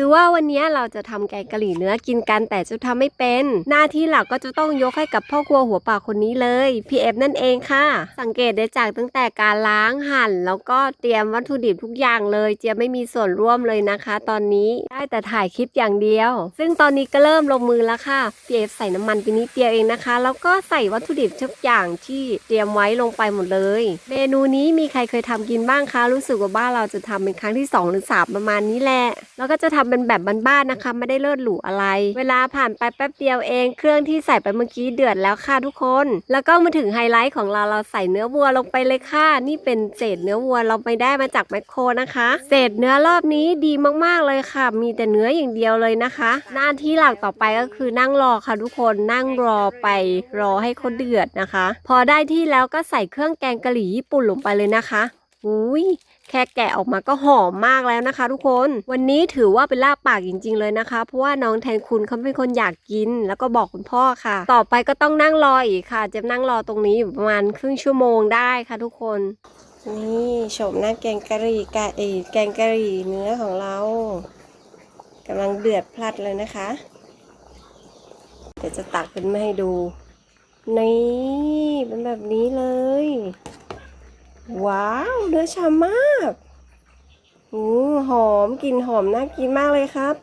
คือว่าวันนี้เราจะทำแกงกะหรี่เนื้อกินกันแต่จะทำไม่เป็น หน้าที่หลักก็จะต้องยกให้กับพ่อครัวหัวป่าคนนี้เลยพี่เอฟนั่นเองค่ะ สังเกตได้จากตั้งแต่การล้างหั่น แล้วก็เตรียมวัตถุดิบทุกอย่างเลยเจียไม่มีส่วนร่วมเลยนะคะ ตอนนี้ได้แต่ถ่ายคลิปอย่างเดียว ซึ่งตอนนี้ก็เริ่มลงมือแล้วค่ะพี่เอฟใส่น้ำมันไปนิดเดียวเองนะคะ แล้วก็ใส่วัตถุดิบทุกอย่างที่เตรียมไว้ลงไปหมดเลย เมนูนี้มีใครเคยทำกินบ้างคะรู้สึกว่าบ้านเราจะทำเป็นครั้งที่สองหรือสามประมาณนี้แหละแล้วก็จะทำเป็นแบบบ้านๆนะคะ ไม่ได้เลิศหรูอะไร เวลาผ่านไปแป๊บเดียวเอง เครื่องที่ใส่ไปเมื่อกี้เดือดแล้วค่ะทุกคน แล้วก็มาถึงไฮไลท์ของเราเราใส่เนื้อวัวลงไปเลยค่ะ นี่เป็นเศษเนื้อวัวเราไปได้มาจากแมคโครนะคะ เศษเนื้อรอบนี้ดีมากๆเลยค่ะ มีแต่เนื้ออย่างเดียวเลยนะคะ หน้าที่หลักต่อไปก็คือนั่งรอค่ะทุกคนนั่งรอไปรอให้เขาเดือดนะคะ พอได้ที่แล้วก็ใส่เครื่องแกงกะหรี่ญี่ปุ่นลงไปเลยนะคะอุ้ย แค่แกะออกมาก็หอมมากแล้วนะคะ ทุกคน วันนี้ถือว่าเป็นลาบปากจริง ๆ เลยนะคะ เพราะว่าน้องแทนคุณเขาเป็นคนอยากกิน แล้วก็บอกคุณพ่อค่ะ ต่อไปก็ต้องนั่งรออีกค่ะ จะนั่งรอตรงนี้อยู่ประมาณครึ่งชั่วโมงได้ค่ะ ทุกคน นี่โฉมหน้าแกงกะหรี่กะเอแกงกะหรี่เนื้อของเรากำลังเดือดพลัดเลยนะคะเดี๋ยวจะตักขึ้นมาให้ดู นี่เป็นแบบนี้เลย ว้าวเนื้อฉ่ำมาก อือหอมกลิ่นหอมน่ากินมากเลยครับ